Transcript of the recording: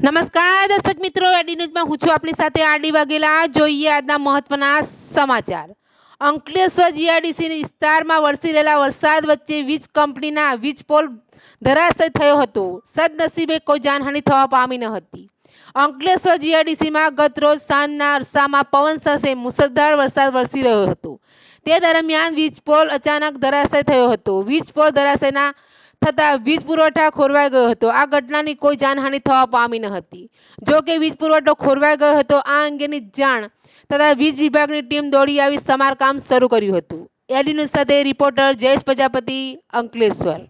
નમસ્કાર, દર્શક મિત્રો. એડી ન્યૂઝમાં હું છું આપણી સાથે આરડી વાઘેલા. જોઈએ આજના મહત્વના સમાચાર. અંકલેશ્વર જીઆરડીસી વિસ્તારમાં વરસી રહેલા વરસાદ વચ્ચે વીજ કંપનીના વીજ પોલ ધરાશય થયો હતો. સદનસીબે કોઈ જાનહાનિ થવા પામી ન હતી. અંકલેશ્વર જીઆરડીસીમાં ગત રોજ સાંજના અરસામાં પવન સાથે મુસળધાર વરસાદ વરસી રહ્યો હતો. તે દરમિયાન વીજ પોલ અચાનક ધરાશય થયો હતો. વીજ પોલ ધરાશયના થતાં વીજ પુરવઠા ખોરવાઈ ગયો હતો. આ ઘટનાની કોઈ જાનહાનિ થવા પામી ન હતી. જો કે વીજ પુરવઠો ખોરવાઈ ગયો હતો, આ અંગેની જાણ તથા વીજ વિભાગની ટીમ દોડી આવી સમારકામ શરૂ કર્યું હતું. એડી ન્યૂઝ સાથે રિપોર્ટર જયેશ પ્રજાપતિ અંકલેશ્વર.